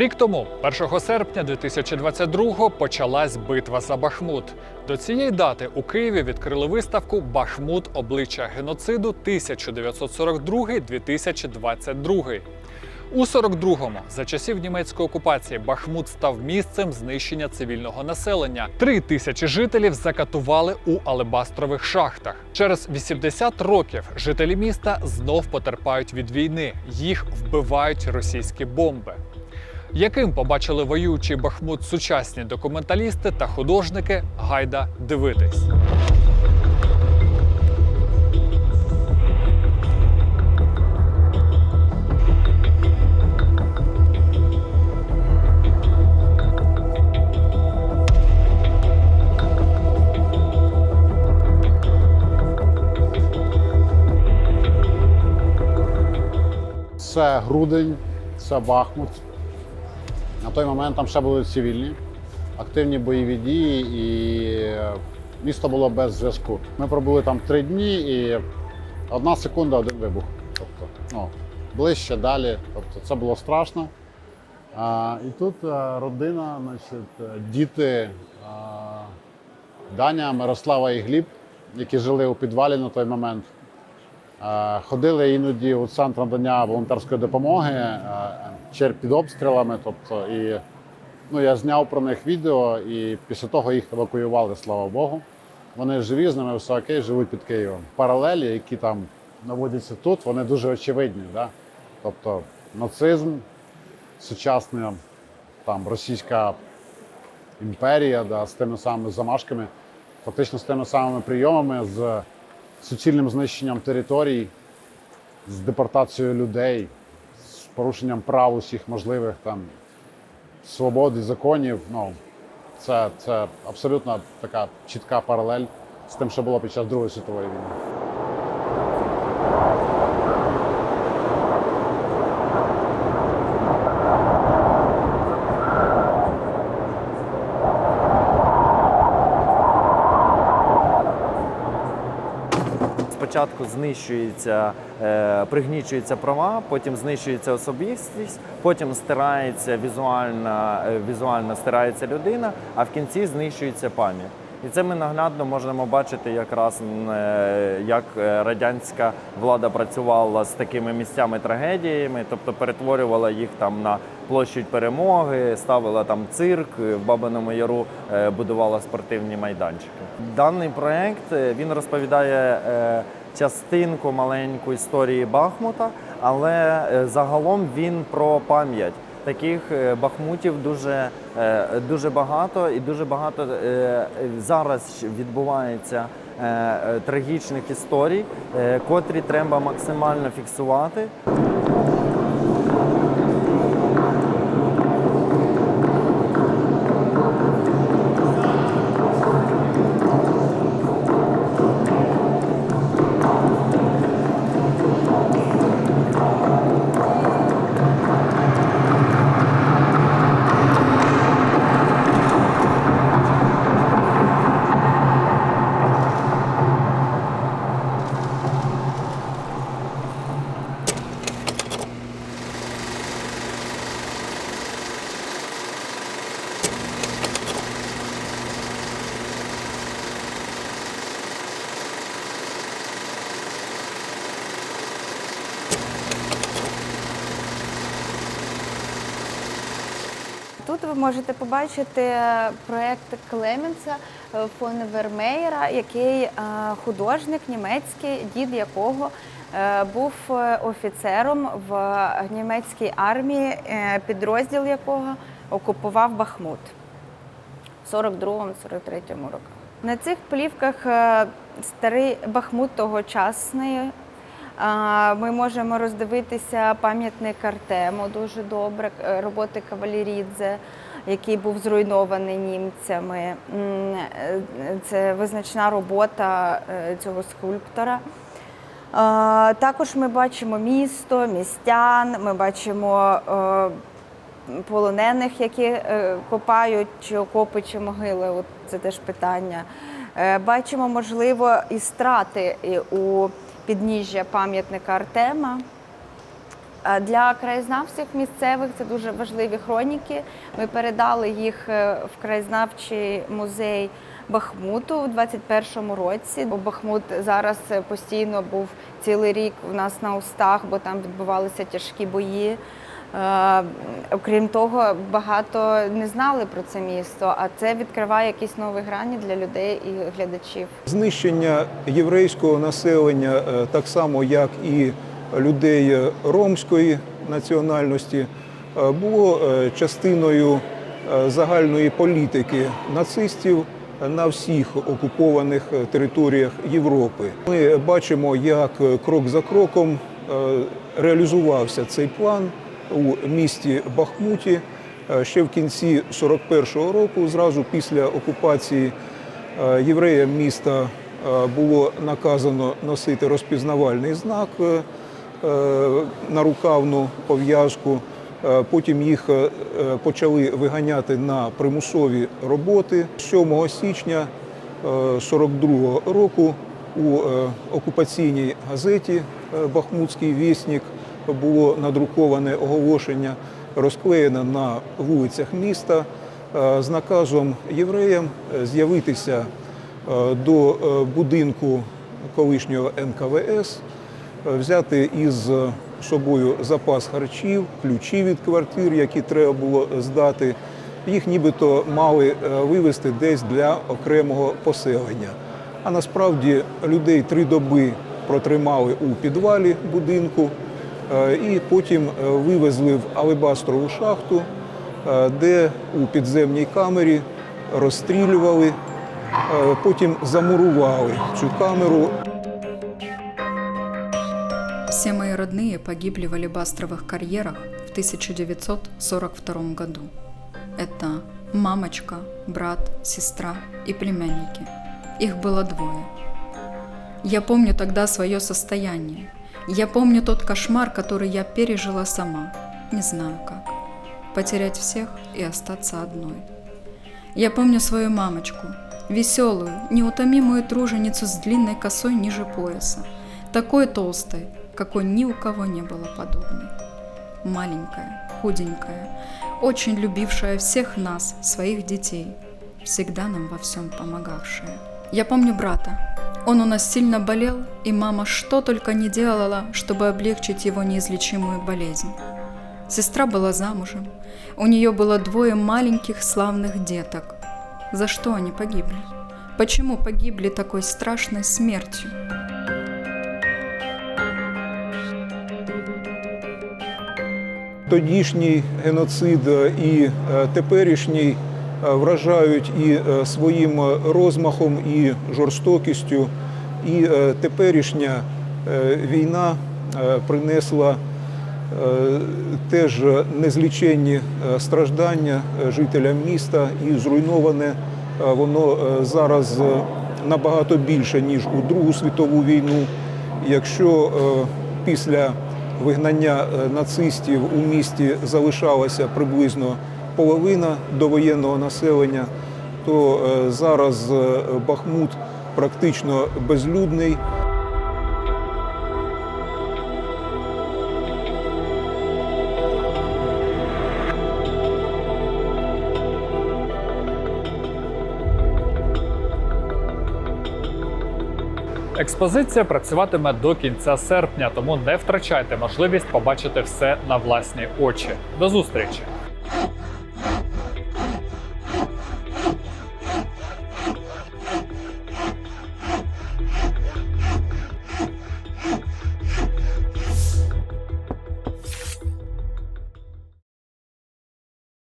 Рік тому, 1 серпня 2022-го, почалась битва за Бахмут. До цієї дати у Києві відкрили виставку Бахмут обличчя геноциду 1942-2022. У 42-му, за часів німецької окупації, Бахмут став місцем знищення цивільного населення. Три тисячі жителів закатували у алебастрових шахтах. Через 80 років жителі міста знов потерпають від війни. Їх вбивають російські бомби. Яким побачили воюючий Бахмут сучасні документалісти та художники, гайда дивитись. Це грудень, це Бахмут. На той момент там ще були цивільні, активні бойові дії, і місто було без зв'язку. Ми пробули там три дні і одна секунда, один вибух. Тобто, ну, ближче, далі. Тобто це було страшно. А, і тут а, родина, значить, е, діти а, Даня, Мирослава і Гліб, які жили у підвалі на той момент. Е, Ходили іноді у центр надання волонтерської допомоги е, чер під обстрілами. Тобто, і ну, я зняв про них відео, і після того їх евакуювали, слава Богу. Вони живі, з ними все окей, живуть під Києвом. Паралелі, які там наводяться тут, вони дуже очевидні. Да? Тобто нацизм, сучасна там, російська імперія да, з тими самими замашками, фактично з тими самими прийомами. з суцільним знищенням територій, з депортацією людей, порушенням прав усіх можливих там свобод і законів. Ну, це, це абсолютно така чітка паралель з тим, що було під час Другої світової війни. Спочатку знищується, е, пригнічуються права, потім знищується особистість, потім стирається візуальна, е, візуально стирається людина, а в кінці знищується пам'ять. І це ми наглядно можемо бачити якраз е, як радянська влада працювала з такими місцями трагедіями, тобто перетворювала їх там на площадь перемоги, ставила там цирк, в Бабиному Яру будувала спортивні майданчики. Даний проект він розповідає частинку маленьку історії Бахмута, але е, загалом він про пам'ять. Таких е, бахмутів дуже, е, дуже багато, і дуже багато зараз відбувається трагічних історій, котрі треба максимально фіксувати. Тут ви можете побачити проєкт Клеменса е, фон Вермеєра, який е, художник німецький, дід якого е, був е, офіцером в німецькій армії, е, підрозділ якого окупував Бахмут в 42-43 роках. На цих плівках е, старий Бахмут тогочасний. Ми можемо роздивитися пам'ятник Артему дуже добре, е, роботи Кавалерідзе, який був зруйнований німцями. Е, Це визначна робота е, цього скульптора. Також ми бачимо місто, містян, ми бачимо полонених, які копають чи окопи, чи могили. От це теж питання. Бачимо, можливо, і страти у підніжжя пам'ятника Артема. Для краєзнавців місцевих це дуже важливі хроніки. Ми передали їх е, в краєзнавчий музей Бахмуту у 21-му році. Бахмут зараз е, постійно був цілий рік у нас на устах, бо там відбувалися тяжкі бої. Е, Окрім того, багато не знали про це місто, а це відкриває якісь нові грані для людей і глядачів. Знищення єврейського населення, е, так само як і людей ромської національності, е, було частиною загальної політики нацистів на всіх окупованих територіях Європи. Ми бачимо, як крок за кроком реалізувався цей план у місті Бахмуті е, ще в кінці 41-го року, зразу після окупації Е, Євреям міста е, було наказано носити розпізнавальний знак на рукавну пов'язку. Потім їх почали виганяти на примусові роботи. 7 січня 42 року у окупаційній газеті Бахмутський вісник було надруковане оголошення, розклеєне на вулицях міста е, з наказом євреям е, з'явитися е, до будинку колишнього НКВС, взяти із собою запас харчів, ключі від квартир, які треба було здати. Їх нібито мали вивезти десь для окремого поселення. А насправді людей три доби протримали у підвалі будинку і потім е, вивезли в алебастрову шахту, е, де у підземній камері розстрілювали, е, потім замурували цю камеру Все мои родные погибли в алебастровых карьерах в 1942 году. Это мамочка, брат, сестра и племянники. Их было двое. Я помню тогда свое состояние. Я помню тот кошмар, который я пережила сама. Не знаю как. Потерять всех и остаться одной. Я помню свою мамочку, веселую, неутомимую труженицу с длинной косой ниже пояса, такой толстой, какой ни у кого не было подобной. Маленькая, худенькая, очень любившая всех нас, своих детей, всегда нам во всем помогавшая. Я помню брата. Он у нас сильно болел, и мама что только не делала, чтобы облегчить его неизлечимую болезнь. Сестра была замужем. У нее было двое маленьких славных деток. За что они погибли? Почему погибли такой страшной смертью? Тодішній геноцид і е, теперішній е, вражають і е, своїм розмахом, і жорстокістю. І е, теперішня е, війна е, принесла е, теж незліченні е, страждання е, жителям міста, і зруйноване е, воно е, зараз е, набагато більше, ніж у Другу світову війну. Якщо е, після вигнання е, нацистів у місті залишалася приблизно половина довоєнного населення, то е, зараз е, Бахмут практично безлюдний. Експозиція працюватиме до кінця серпня, тому не втрачайте можливість побачити все на власні очі. До зустрічі!